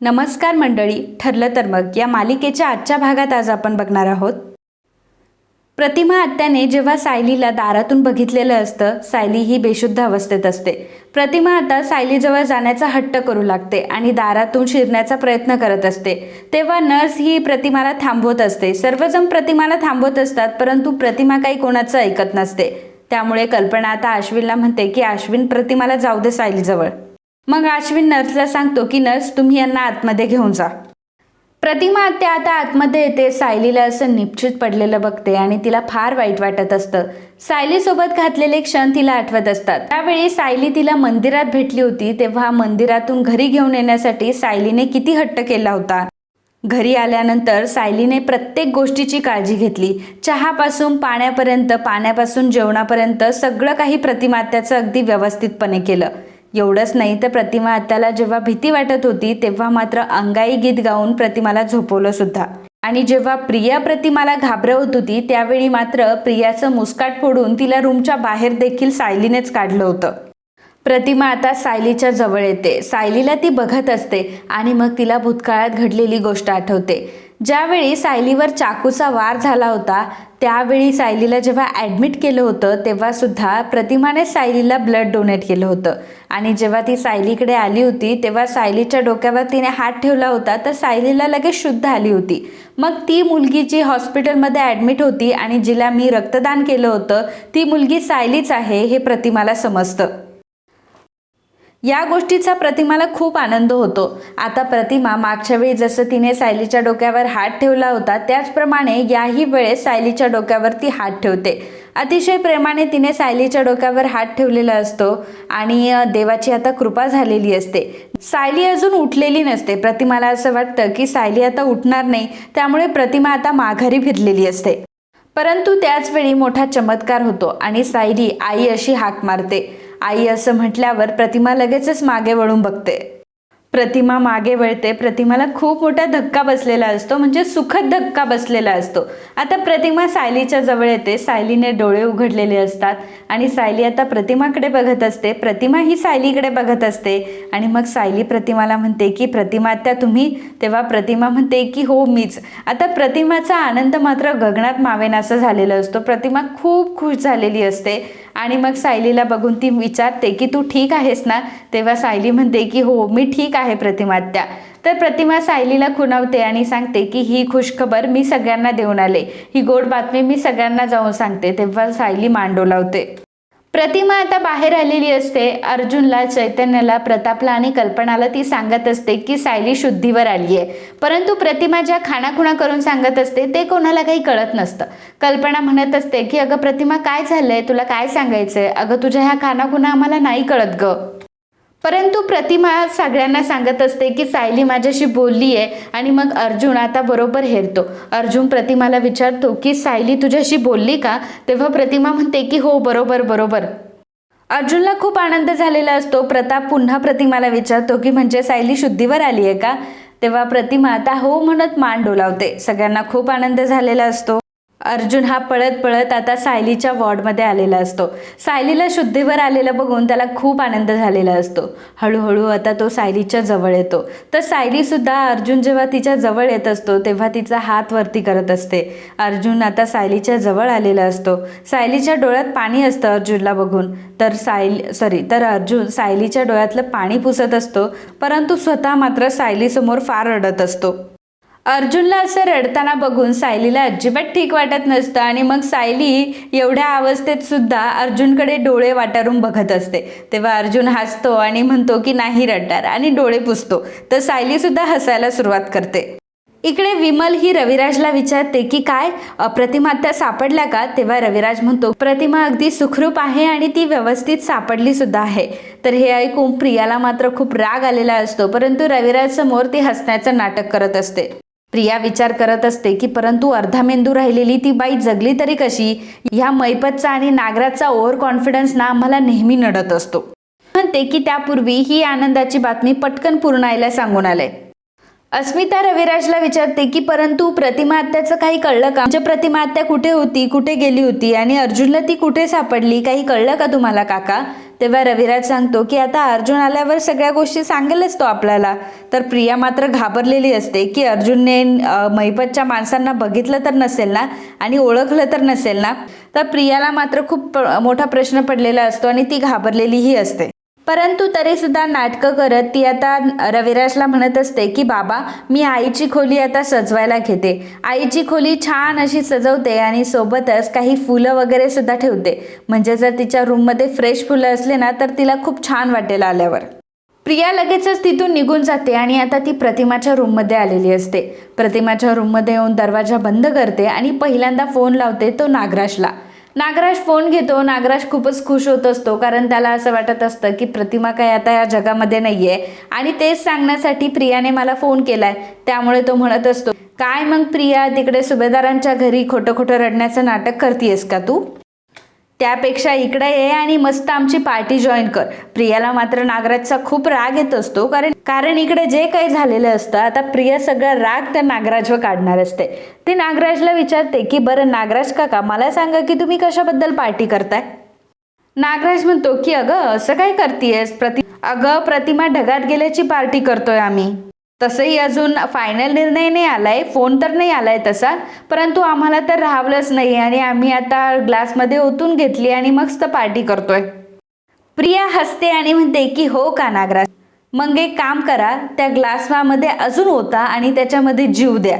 नमस्कार मंडळी ठरलं तर मग या मालिकेच्या आजच्या भागात आज आपण बघणार आहोत. प्रतिमा आत्याने जेव्हा सायलीला दारातून बघितलेलं असतं सायली ही बेशुद्ध अवस्थेत असते. प्रतिमा आता सायलीजवळ जाण्याचा हट्ट करू लागते आणि दारातून शिरण्याचा प्रयत्न करत असते. तेव्हा नर्स ही प्रतिमाला थांबवत असते. सर्वजण प्रतिमाला थांबवत असतात परंतु प्रतिमा काही कोणाचं ऐकत नसते. त्यामुळे कल्पना आता आश्विनला म्हणते की आश्विन प्रतिमाला जाऊ दे सायलीजवळ. मग अश्विन नर्सला सांगतो की नर्स तुम्ही यांना आतमध्ये घेऊन जा. प्रतिमा आत्या आता आतमध्ये येते. सायलीला असं निपचित पडलेलं बघते आणि तिला फार वाईट वाटत असतं. सायलीसोबत घातलेले क्षण तिला आठवत असतात. त्यावेळी सायली तिला मंदिरात भेटली होती तेव्हा मंदिरातून घरी घेऊन येण्यासाठी सायलीने किती हट्ट केला होता. घरी आल्यानंतर सायलीने प्रत्येक गोष्टीची काळजी घेतली. चहापासून पाण्यापर्यंत पाण्यापासून जेवणापर्यंत सगळं काही प्रतिमात्याचं अगदी व्यवस्थितपणे केलं. एवढंच नाही तर प्रतिमा आत्याला जेव्हा भीती वाटत होती तेव्हा मात्र अंगाई गीत गाऊन प्रतिमाला झोपवलं सुद्धा. आणि जेव्हा प्रिया प्रतिमाला घाबरवत होती त्यावेळी मात्र प्रियाचं मुस्काट फोडून तिला रूमच्या बाहेर देखील सायलीनेच काढलं होतं. प्रतिमा आता सायलीच्या जवळ येते. सायलीला ती बघत असते आणि मग तिला भूतकाळात घडलेली गोष्ट आठवते. ज्यावेळी सायलीवर चाकूचा वार झाला होता त्यावेळी सायलीला जेव्हा ॲडमिट केलं होतं तेव्हा सुद्धा प्रतिमाने सायलीला ब्लड डोनेट केलं होतं. आणि जेव्हा ती सायलीकडे आली होती तेव्हा सायलीच्या डोक्यावर तिने हात ठेवला होता तर सायलीला लगेच शुद्ध आली होती. मग ती मुलगी जी हॉस्पिटलमध्ये ॲडमिट होती आणि जिला मी रक्तदान केलं होतं ती मुलगी सायलीच आहे हे प्रतिमाला समजतं. या गोष्टीचा प्रतिमाला खूप आनंद होतो. आता प्रतिमा मागच्या वेळी जसं तिने सायलीच्या डोक्यावर हात ठेवला होता त्याचप्रमाणे याही वेळेस सायलीच्या डोक्यावर ती हात ठेवते. अतिशय प्रेमाने तिने सायलीच्या डोक्यावर हात ठेवलेला असतो आणि देवाची आता कृपा झालेली असते. सायली अजून उठलेली नसते. प्रतिमाला असं वाटतं की सायली आता उठणार नाही त्यामुळे प्रतिमा आता माघारी फिरलेली असते. परंतु त्याच वेळी मोठा चमत्कार होतो आणि सायली आई अशी हाक मारते. आई असं म्हटल्यावर प्रतिमा लगेचच मागे वळून बघते. प्रतिमा मागे वळते. प्रतिमाला खूप मोठा धक्का बसलेला असतो म्हणजे सुखद धक्का बसलेला असतो. आता प्रतिमा सायलीच्या जवळ येते. सायलीने डोळे उघडलेले असतात आणि सायली आता प्रतिमाकडे बघत असते. प्रतिमा ही सायलीकडे बघत असते आणि मग सायली प्रतिमाला म्हणते की प्रतिमा त्या तुम्ही? तेव्हा प्रतिमा म्हणते की हो मीच. आता प्रतिमाचा आनंद मात्र गगनात मावेनासा झालेला असतो. प्रतिमा खूप खुश झालेली असते आणि मग सायलीला बघून ती विचारते की तू ठीक आहेस ना? तेव्हा सायली म्हणते की हो मी ठीक आहे प्रतिमात्या. तर प्रतिमा सायलीला खुणावते आणि सांगते की ही खुशखबर मी सगळ्यांना देऊन आले. ही गोड बातमी मी सगळ्यांना जाऊन सांगते. तेव्हा सायली मांडो लावते. प्रतिमा आता बाहेर आलेली असते. अर्जुनला चैतन्याला प्रतापला आणि कल्पनाला ती सांगत असते की सायली शुद्धीवर आली आहे. परंतु प्रतिमा ज्या खाणाखुणा करून सांगत असते ते कोणाला काही कळत नसतं. कल्पना म्हणत असते की अगं प्रतिमा काय झालंय? तुला काय सांगायचंय? अगं तुझ्या ह्या खाणाखुणा आम्हाला नाही कळत ग. परंतु प्रतिमा सगळ्यांना सांगत असते की सायली माझ्याशी बोलली आहे आणि मग अर्जुन आता बरोबर हेरतो. अर्जुन प्रतिमाला विचारतो की सायली तुझ्याशी बोलली का? तेव्हा प्रतिमा म्हणते की हो बरोबर बरोबर. अर्जुनला खूप आनंद झालेला असतो. प्रताप पुन्हा प्रतिमाला विचारतो की म्हणजे सायली शुद्धीवर आली आहे का? तेव्हा प्रतिमा आता हो म्हणत मान डोलावते. सगळ्यांना खूप आनंद झालेला असतो. अर्जुन हा पळत पळत आता सायलीच्या वॉर्डमध्ये आलेला असतो. सायलीला शुद्धीवर आलेलं बघून त्याला खूप आनंद झालेला असतो. हळूहळू आता तो सायलीच्या जवळ येतो. तर सायलीसुद्धा अर्जुन जेव्हा तिच्या जवळ येत असतो तेव्हा तिचा हात वरती करत असते. अर्जुन आता सायलीच्या जवळ आलेला असतो. सायलीच्या डोळ्यात पाणी असतं अर्जुनला बघून. तर सायली सॉरी तर अर्जुन सायलीच्या डोळ्यातलं पाणी पुसत असतो परंतु स्वतः मात्र सायलीसमोर फार रडत असतो. अर्जुनला असं रडताना बघून सायलीला अजिबात ठीक वाटत नसतं आणि मग सायली एवढ्या अवस्थेत सुद्धा अर्जुनकडे डोळे वाटारून बघत असते. तेव्हा अर्जुन हसतो आणि म्हणतो की नाही रडणार आणि डोळे पुसतो. तर सायली सुद्धा हसायला सुरुवात करते. इकडे विमल ही रविराजला विचारते की काय प्रतिमा त्या सापडल्या का? तेव्हा रविराज म्हणतो प्रतिमा अगदी सुखरूप आहे आणि ती व्यवस्थित सापडली सुद्धा आहे. तर हे ऐकून प्रियाला मात्र खूप राग आलेला असतो परंतु रविराज समोर ती हसण्याचं नाटक करत असते. प्रिया विचार करत असते की परंतु अर्धा मेंदू राहिलेली ती बाई जगली तरी कशी? ह्या मैपतचा आणि नागराजचा ओव्हर कॉन्फिडन्स ना आम्हाला नेहमी नडत असतो. म्हणते की त्यापूर्वी ही आनंदाची बातमी पटकन पूर्णायला सांगून आलंय. अस्मिता रविराजला विचारते की परंतु प्रतिमा आत्याचं काही कळलं का? म्हणजे प्रतिमा आत्या कुठे होती? कुठे गेली होती? आणि अर्जुनला ती कुठे सापडली? काही कळलं का तुम्हाला काका? तेव्हा रविराज सांगतो की आता अर्जुन आल्यावर सगळ्या गोष्टी सांगेलच तो आपल्याला. तर प्रिया मात्र घाबरलेली असते की अर्जुनने अ, महिपतच्या माणसांना बघितलं तर नसेल ना? आणि ओळखलं तर नसेल ना? तर प्रियाला मात्र खूप मोठा प्रश्न पडलेला असतो आणि ती घाबरलेलीही असते. परंतु तरीसुद्धा नाटकं करत ती आता रविराजला म्हणत असते की बाबा मी आईची खोली आता सजवायला घेते. आईची खोली छान अशी सजवते आणि सोबतच काही फुलं वगैरे सुद्धा ठेवते. म्हणजे जर तिच्या रूममध्ये फ्रेश फुलं असले ना तर तिला खूप छान वाटेल आल्यावर. प्रिया लगेचच तिथून निघून जाते आणि आता ती प्रतिमाच्या रूममध्ये आलेली असते. प्रतिमाच्या रूममध्ये येऊन दरवाजा बंद करते आणि पहिल्यांदा फोन लावते तो नागराजला. नागराज फोन घेतो. नागराज खूपच खुश होत असतो. कारण त्याला असं वाटत असतं की प्रतिमा काय आता या जगामध्ये नाही आहे आणि तेच सांगण्यासाठी प्रियाने मला फोन केलाय. त्यामुळे तो म्हणत असतो काय मग प्रिया तिकडे सुभेदारांच्या घरी खोटं खोटं रडण्याचं नाटक करतीयस का तू? त्यापेक्षा इकडे ये आणि मस्त आमची पार्टी जॉईन कर. प्रियाला मात्र नागराजचा खूप राग येत असतो कारण कारण इकडे जे काही झालेलं असतं आता प्रिया सगळा राग त्या नागराजवर काढणार असते. ती नागराजला विचारते की बरं नागराज काका मला सांगा की तुम्ही कशाबद्दल पार्टी करताय? नागराज म्हणतो की अगं असं काय करतीयस? प्रति अगं प्रतिमा ढगात गेल्याची पार्टी करतोय आम्ही. तसंही अजून फायनल निर्णय नाही आलाय फोन तर नाही आलाय तसा परंतु आम्हाला तर राहावलंच नाही आणि आम्ही आता ग्लासमध्ये ओतून घेतली आणि मस्त पार्टी करतोय. प्रिया हसते आणि म्हणते की हो का नागराज? मग एक काम करा त्या ग्लासमध्ये अजून होता आणि त्याच्यामध्ये जीव द्या.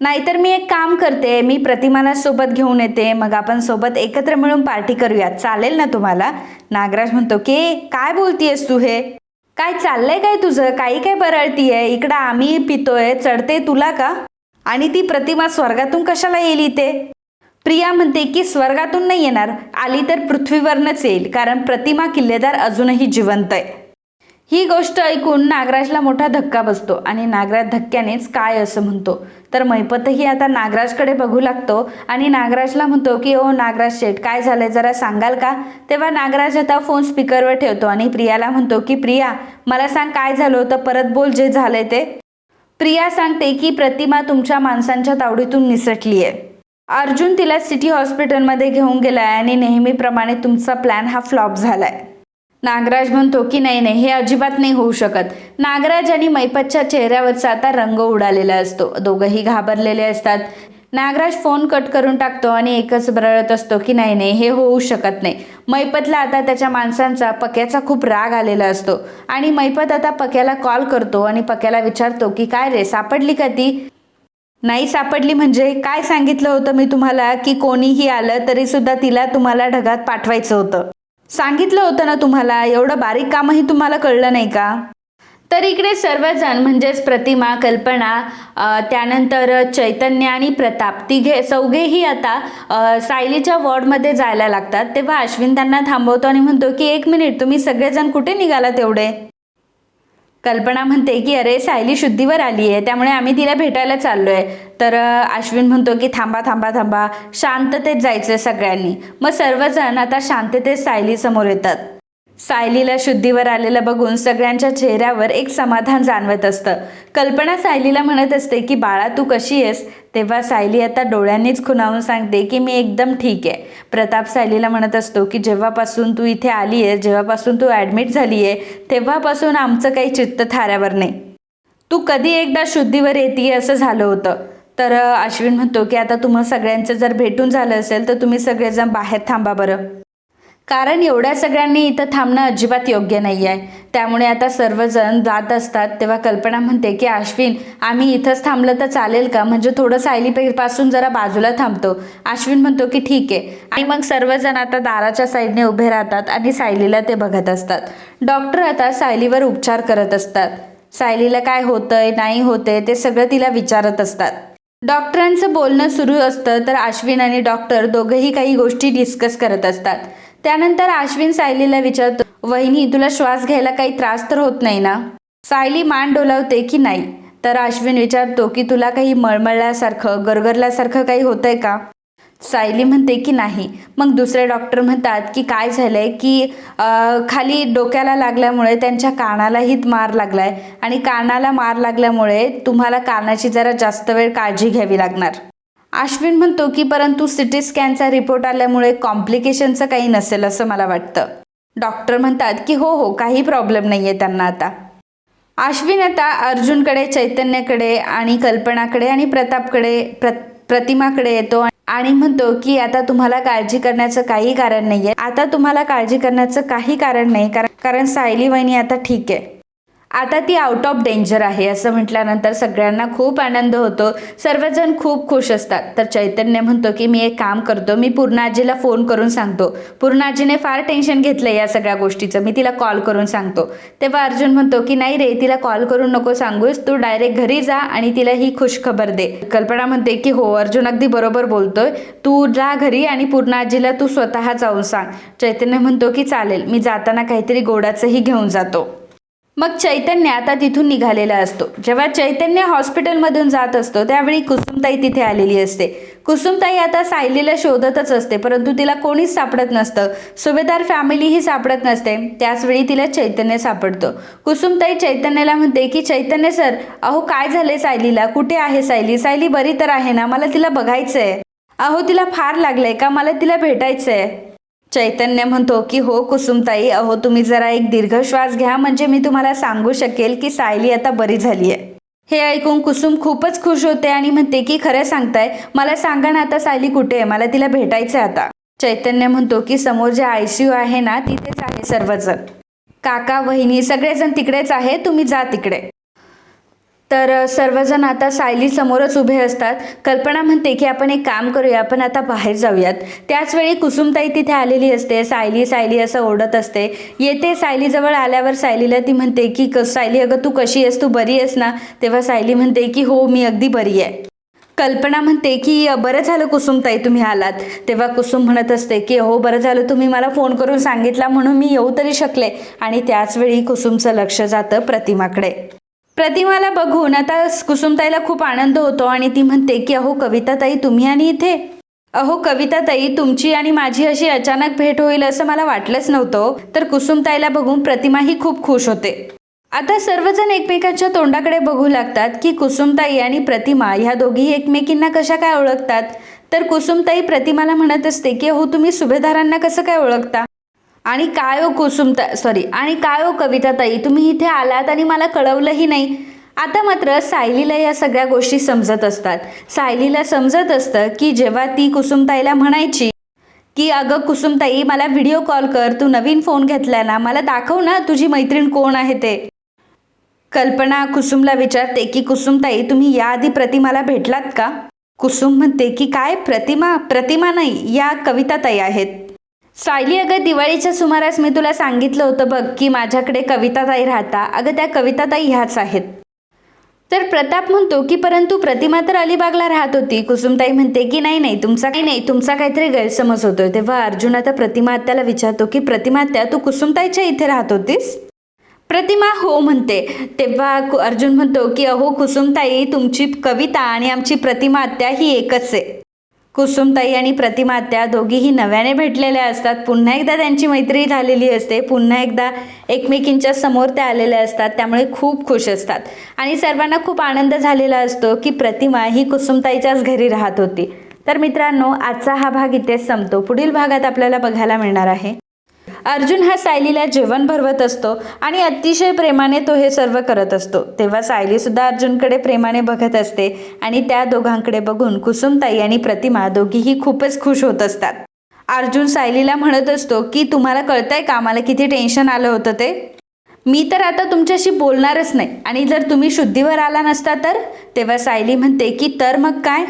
नाहीतर मी एक काम करते मी प्रतिमाला सोबत घेऊन येते मग आपण सोबत एकत्र मिळून पार्टी करूयात. चालेल ना तुम्हाला? नागराज म्हणतो की? काय बोलतीयस तू हे? काय चाललंय काय तुझं? काही काय बरळतीये? इकडं आम्ही पितोय. चढते तुला का? आणि ती प्रतिमा स्वर्गातून कशाला येईल इथे? प्रिया म्हणते की स्वर्गातून नाही येणार. आली तर पृथ्वीवरनच येईल. कारण प्रतिमा किल्लेदार अजूनही जिवंत आहे. ही गोष्ट ऐकून नागराजला मोठा धक्का बसतो आणि नागराज धक्क्यानेच काय असं म्हणतो? तर मैपतही आता नागराजकडे बघू लागतो आणि नागराजला म्हणतो की ओ नागराज शेठ काय झालंय? जरा सांगाल का? तेव्हा नागराज आता फोन स्पीकरवर ठेवतो आणि प्रियाला म्हणतो की प्रिया मला सांग काय झालं होतं? परत बोल जे झालंय ते. प्रिया सांगते की प्रतिमा तुमच्या माणसांच्या तावडीतून निसटली आहे अर्जुन तिला सिटी हॉस्पिटलमध्ये घेऊन गेलाय आणि नेहमीप्रमाणे तुमचा प्लॅन हा फ्लॉप झालाय. नागराज म्हणतो की नाही नाही हे अजिबात नाही होऊ शकत. नागराज आणि मैपतच्या चेहऱ्यावरचा आता रंग उडालेला असतो. दोघंही घाबरलेले असतात. नागराज फोन कट करून टाकतो आणि एकच बरळत असतो की नाही नाही हे होऊ शकत नाही. मैपतला आता त्याच्या माणसांचा पक्याचा खूप राग आलेला असतो. आणि मैपत आता पक्याला कॉल करतो आणि पक्याला विचारतो की काय रे सापडली का ती? नाही सापडली म्हणजे काय सांगितलं होतं मी तुम्हाला की कोणीही आलं तरीसुद्धा तिला तुम्हाला ढगात पाठवायचं होतं. सांगितलं होतं ना तुम्हाला? एवढं बारीक कामही तुम्हाला कळलं नाही का? तर इकडे सर्वजण म्हणजेच प्रतिमा कल्पना त्यानंतर चैतन्य आणि प्रताप तिघे चौघेही आता सायलीच्या वॉर्डमध्ये जायला लागतात. तेव्हा अश्विन त्यांना थांबवतो आणि म्हणतो की एक मिनिट तुम्ही सगळेजण कुठे निघाला तेवढे कल्पना म्हणते की अरे सायली शुद्धीवर आली आहे त्यामुळे आम्ही तिला भेटायला चाललो आहे तर अश्विन म्हणतो की थांबा थांबा थांबा. शांततेत जायचं सगळ्यांनी. मग सर्वजण आता शांततेत सायली समोर येतात. सायलीला शुद्धीवर आलेलं बघून सगळ्यांच्या चेहऱ्यावर एक समाधान जाणवत असतं. कल्पना सायलीला म्हणत असते की बाळा तू कशी आहेस? तेव्हा सायली आता डोळ्यांनीच खुणावून सांगते की मी एकदम ठीक आहे. प्रताप सायलीला म्हणत असतो की जेव्हापासून तू इथे आली आहे जेव्हापासून तू ॲडमिट झाली आहे तेव्हापासून आमचं काही चित्त थाऱ्यावर नाही. तू कधी एकदा शुद्धीवर येते असं झालं होतं. तर अश्विन म्हणतो की आता तुम्हाला सगळ्यांचं जर भेटून झालं असेल तर तुम्ही सगळेजण बाहेर थांबा बरं. कारण एवढ्या सगळ्यांनी इथं थांबणं अजिबात योग्य नाही आहे. त्यामुळे आता सर्वजण जात असतात तेव्हा कल्पना म्हणते की अश्विन आम्ही इथंच थांबलं तर चालेल का? म्हणजे थोडं सायलीपासून जरा बाजूला थांबतो. अश्विन म्हणतो की ठीक आहे. आणि मग सर्वजण आता दाराच्या साईडने उभे राहतात आणि सायलीला ते बघत असतात. डॉक्टर आता सायलीवर उपचार करत असतात. सायलीला काय होतंय नाही होतंय ते सगळं तिला विचारत असतात. डॉक्टरांचं बोलणं सुरू असतं तर आश्विन आणि डॉक्टर दोघंही काही गोष्टी डिस्कस करत असतात. त्यानंतर आश्विन सायलीला विचारतो वहिनी तुला श्वास घ्यायला काही त्रास तर होत नाही ना? सायली मान डोलावते की नाही तर आश्विन विचारतो की तुला काही मळमळल्यासारखं गरगरल्यासारखं काही होतंय का? सायली म्हणते की नाही. मग दुसरे डॉक्टर म्हणतात की काय झालं आहे की खाली डोक्याला लागल्यामुळे त्यांच्या कानालाही मार लागला आहे आणि कानाला मार लागल्यामुळे तुम्हाला कानाची जरा जास्त वेळ काळजी घ्यावी लागणार. आश्विन म्हणतो की परंतु सिटी स्कॅनचा रिपोर्ट आल्यामुळे कॉम्प्लिकेशनचं काही नसेल असं मला वाटतं. डॉक्टर म्हणतात की हो हो काही प्रॉब्लेम नाही आहे त्यांना आता. आश्विन आता अर्जुनकडे चैतन्यकडे आणि कल्पनाकडे आणि प्रतापकडे प्र प्रतिमाकडे येतो आणि म्हणतो की आता तुम्हाला काळजी करण्याचं काही कारण नाही आहे आता तुम्हाला काळजी करण्याचं काही कारण नाही कारण कारण सायली वहिनी आता ठीक आहे. आता ती आउट ऑफ डेंजर आहे असं म्हटल्यानंतर सगळ्यांना खूप आनंद होतो. सर्वजण खूप खुश असतात. तर चैतन्य म्हणतो की मी एक काम करतो. मी पूर्णाजीला फोन करून सांगतो. पूर्णाजीने फार टेन्शन घेतलं या सगळ्या गोष्टीचं. मी तिला कॉल करून सांगतो. तेव्हा अर्जुन म्हणतो की नाही रे तिला कॉल करून नको सांगूस. तू डायरेक्ट घरी जा आणि तिला ही खुश खबर दे. कल्पना म्हणते की हो अर्जुन अगदी बरोबर बोलतोय. तू जा घरी आणि पूर्णाजीला तू स्वतः जाऊन सांग. चैतन्य म्हणतो की चालेल. मी जाताना काहीतरी गोडाचंही घेऊन जातो. मग चैतन्य आता तिथून निघालेला असतो. जेव्हा चैतन्य हॉस्पिटलमधून जात असतो त्यावेळी कुसुमताई तिथे आलेली असते. कुसुमताई आता सायलीला शोधतच असते परंतु तिला कोणीच सापडत नसतं. सुभेदार फॅमिलीही सापडत नसते त्याचवेळी तिला चैतन्य सापडतं. कुसुमताई चैतन्याला म्हणते की चैतन्य सर अहो काय झाले सायलीला? कुठे आहे सायली? सायली बरी तर आहे ना? मला तिला बघायचं आहे अहो तिला फार लागलंय का? मला तिला भेटायचं आहे चैतन्य म्हणतो की हो कुसुमताई अहो तुम्ही जरा एक दीर्घ श्वास घ्या म्हणजे मी तुम्हाला सांगू शकेल की सायली आता बरी झाली आहे हे ऐकून कुसुम खूपच खुश होते आणि म्हणते की खरं सांगताय मला सांगा ना आता सायली कुठे आहे? मला तिला भेटायचं आहे आता. चैतन्य म्हणतो की समोर जे आय सी यू आहे ना तिथेच आहे सर्वजण. काका वहिनी सगळेजण तिकडेच आहे तुम्ही जा तिकडे. तर सर्वजण आता सायली समोरच उभे असतात. कल्पना म्हणते की आपण एक काम करूया आपण आता बाहेर जाऊयात. त्याचवेळी कुसुमताई तिथे आलेली असते. सायली सायली असं ओढत असते. येते सायलीजवळ आल्यावर सायलीला ती म्हणते की क सायली अगं तू कशी आहेस? तू बरी आहेस ना? तेव्हा सायली म्हणते की हो मी अगदी बरी आहे. कल्पना म्हणते की बरं झालं कुसुमताई तुम्ही आलात. तेव्हा कुसुम म्हणत असते की हो बरं झालं. तुम्ही मला फोन करून सांगितला म्हणून मी येऊ तरी शकले. आणि त्याचवेळी कुसुमचं लक्ष जातं प्रतिमाकडे. प्रतिमाला बघून आता कुसुमताईला खूप आनंद होतो आणि ती म्हणते की अहो कविताताई तुम्ही आणि इथे? अहो कविताताई तुमची आणि माझी अशी अचानक भेट होईल असं मला वाटलंच नव्हतं तर कुसुमताईला बघून प्रतिमाही खूप खुश होते. आता सर्वजण एकमेकांच्या तोंडाकडे बघू लागतात की कुसुमताई आणि प्रतिमा ह्या दोघीही एकमेकींना कशा काय ओळखतात? तर कुसुमताई प्रतिमाला म्हणत असते की अहो तुम्ही सुभेदारांना कसं काय ओळखता? आणि काय हो ओ कुसुमता सॉरी आणि काय हो ओ कविताताई तुम्ही इथे आलात आणि मला कळवलंही नाही. आता मात्र सायलीला या सगळ्या गोष्टी समजत असतात. सायलीला समजत असतं की जेव्हा ती कुसुमताईला म्हणायची की अगं कुसुमताई मला व्हिडिओ कॉल कर तू नवीन फोन घेतला ना मला दाखव ना तुझी मैत्रीण कोण आहे ते. कल्पना कुसुमला विचारते की कुसुमताई तुम्ही याआधी प्रतिमाला भेटलात का? कुसुम म्हणते की काय? प्रतिमा प्रतिमा नाही या कविताताई आहेत. सायली अगं दिवाळीच्या सुमारास मी तुला सांगितलं होतं बघ की माझ्याकडे कविताताई राहता. अगं त्या कविताताई ह्याच आहेत. तर प्रताप म्हणतो की परंतु प्रतिमा तर अलिबागला राहत होती. कुसुमताई म्हणते की नाही नाही तुमचा काही नाही. तुमचा काहीतरी गैरसमज होतोय. तेव्हा अर्जुन आता प्रतिमा आत्याला विचारतो की प्रतिमा आत्या तू कुसुमताईच्या इथे राहत होतीस? प्रतिमा हो म्हणते. तेव्हा कु- अर्जुन म्हणतो की अहो कुसुमताई तुमची कविता आणि आमची प्रतिमा आत्या ही एकच आहे. कुसुमताई आणि प्रतिमा त्या दोघीही नव्याने भेटलेल्या असतात. पुन्हा एकदा त्यांची मैत्री झालेली असते. पुन्हा एकदा एकमेकींच्या समोर त्या आलेल्या असतात. त्यामुळे खूप खुश असतात. आणि सर्वांना खूप आनंद झालेला असतो की प्रतिमा ही कुसुमताईच्याच घरी राहत होती. तर मित्रांनो आजचा हा भाग इथेच संपतो. पुढील भागात आपल्याला बघायला मिळणार आहे. अर्जुन हा सायलीला जेवण भरवत असतो आणि अतिशय प्रेमाने तो हे सर्व करत असतो. तेव्हा सायलीसुद्धा अर्जुनकडे प्रेमाने बघत असते आणि त्या दोघांकडे बघून कुसुमताई आणि प्रतिमा दोघीही खूपच खुश होत असतात. अर्जुन सायलीला म्हणत असतो की तुम्हाला कळतंय का? मला किती टेन्शन आलं होतं ते? मी तर आता तुमच्याशी बोलणारच नाही आणि जर तुम्ही शुद्धीवर आला नसता तर? तेव्हा सायली म्हणते की तर मग काय?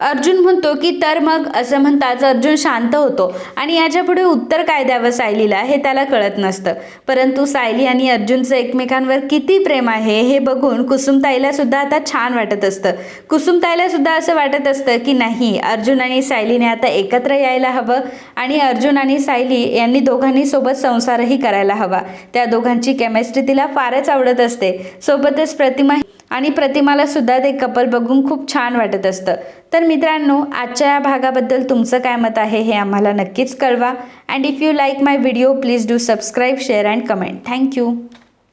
अर्जुन म्हणतो की तर मग असं म्हणताच अर्जुन शांत होतो. आणि याच्यापुढे उत्तर काय द्यावं सायलीला हे त्याला कळत नसतं. परंतु सायली आणि अर्जुनचं एकमेकांवर किती प्रेम आहे हे बघून कुसुमताईला सुद्धा आता छान वाटत असतं. कुसुमताईला सुद्धा असं वाटत असतं की नाही अर्जुन आणि सायलीने आता एकत्र यायला हवं आणि अर्जुन आणि सायली यांनी दोघांनी सोबत संसारही करायला हवा. त्या दोघांची केमिस्ट्री तिला फारच आवडत असते. सोबतच प्रतिमा आणि प्रतिमाला सुद्धा ते कपल बघून खूप छान वाटत असतं. तर मित्रांनो आजच्या या भागाबद्दल तुमचं काय मत आहे हे आम्हाला नक्कीच कळवा. And if you like my video please do subscribe share and comment thank you